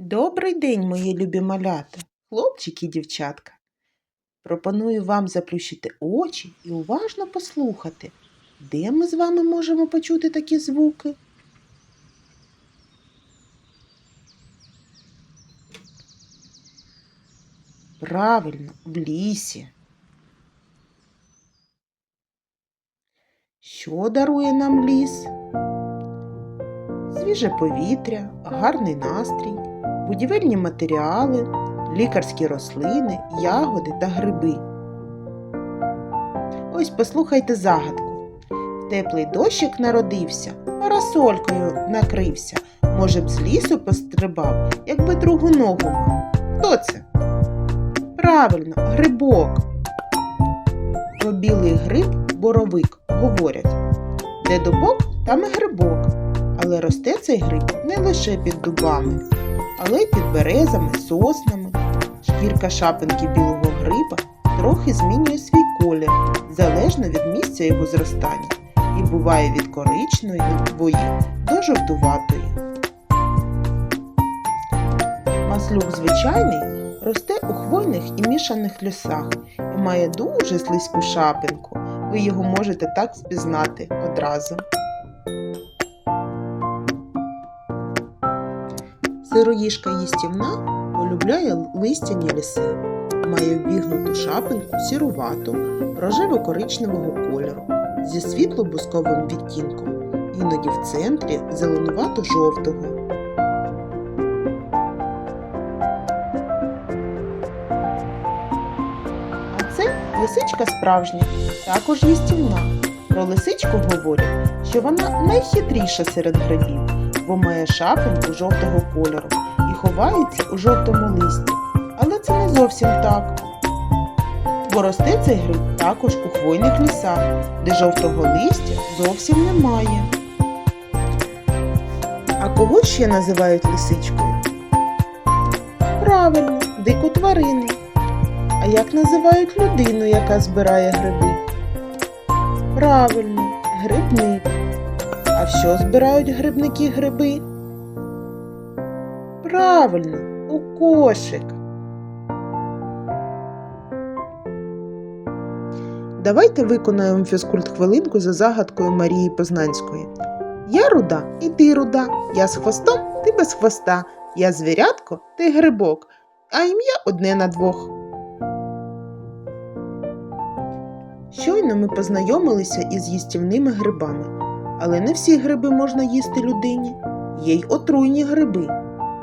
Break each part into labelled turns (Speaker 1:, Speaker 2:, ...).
Speaker 1: Добрий день, мої любі малята, хлопчики і дівчатка. Пропоную вам заплющити очі і уважно послухати, де ми з вами можемо почути такі звуки. Правильно, в лісі. Що дарує нам ліс? Свіже повітря, гарний настрій, будівельні матеріали, лікарські рослини, ягоди та гриби. Ось послухайте загадку. Теплий дощик народився, парасолькою накрився. Може б з лісу пострибав, якби другу ногу мав. Хто це? Правильно, грибок. Про білий гриб боровик говорять. Де дубок, там і грибок. Але росте цей гриб не лише під дубами, але під березами, соснами. Шкірка шапинки білого гриба трохи змінює свій колір залежно від місця його зростання і буває від коричневої до жовтуватої. Маслюк звичайний росте у хвойних і мішаних лісах і має дуже слизьку шапинку. Ви його можете так впізнати одразу. Сироїжка їстівна полюбляє листяні ліси, має вбігнуту шапинку сірувату, рожево-коричневого кольору зі світло-бусковим відтінком, іноді в центрі зеленувато-жовтого. А це лисичка справжня, також їстівна. Про лисичку говорять, що вона найхитріша серед грибів, бо має шапинку жовтого кольору і ховається у жовтому листі. Але це не зовсім так. Бо росте цей гриб також у хвойних лісах, де жовтого листя зовсім немає. А кого ще називають лисичкою? Правильно, дику тварину. А як називають людину, яка збирає гриби? Правильно, грибник. А що збирають грибники гриби? Правильно, у кошик. Давайте виконаємо фізкульт хвилинку за загадкою Марії Познанської. Я руда, і ти руда, я з хвостом, ти без хвоста, я звірятко, ти грибок, а ім'я одне на двох. Щойно ми познайомилися із їстівними грибами, але не всі гриби можна їсти людині. Є й отруйні гриби.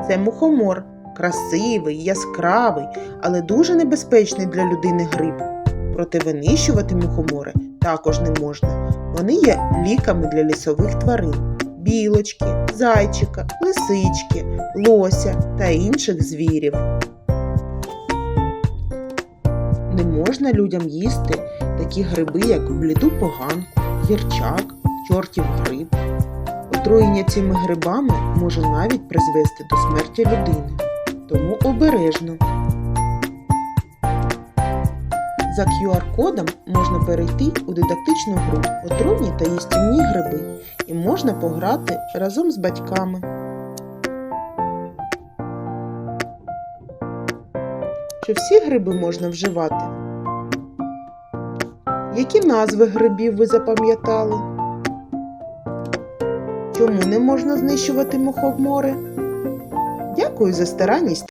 Speaker 1: Це мухомор, красивий, яскравий, але дуже небезпечний для людини гриб. Проте винищувати мухомори також не можна. Вони є ліками для лісових тварин білочки, зайчика, лисички, лося та інших звірів. Не можна людям їсти такі гриби, як бліду поганку, гірчак, чортів гриб. Отруєння цими грибами може навіть призвести до смерті людини. Тому обережно. За QR-кодом можна перейти у дидактичну гру Отруйні та їстівні гриби і можна пограти разом з батьками. Чи всі гриби можна вживати? Які назви грибів ви запам'ятали? Чому не можна знищувати мухомори? Дякую за старанність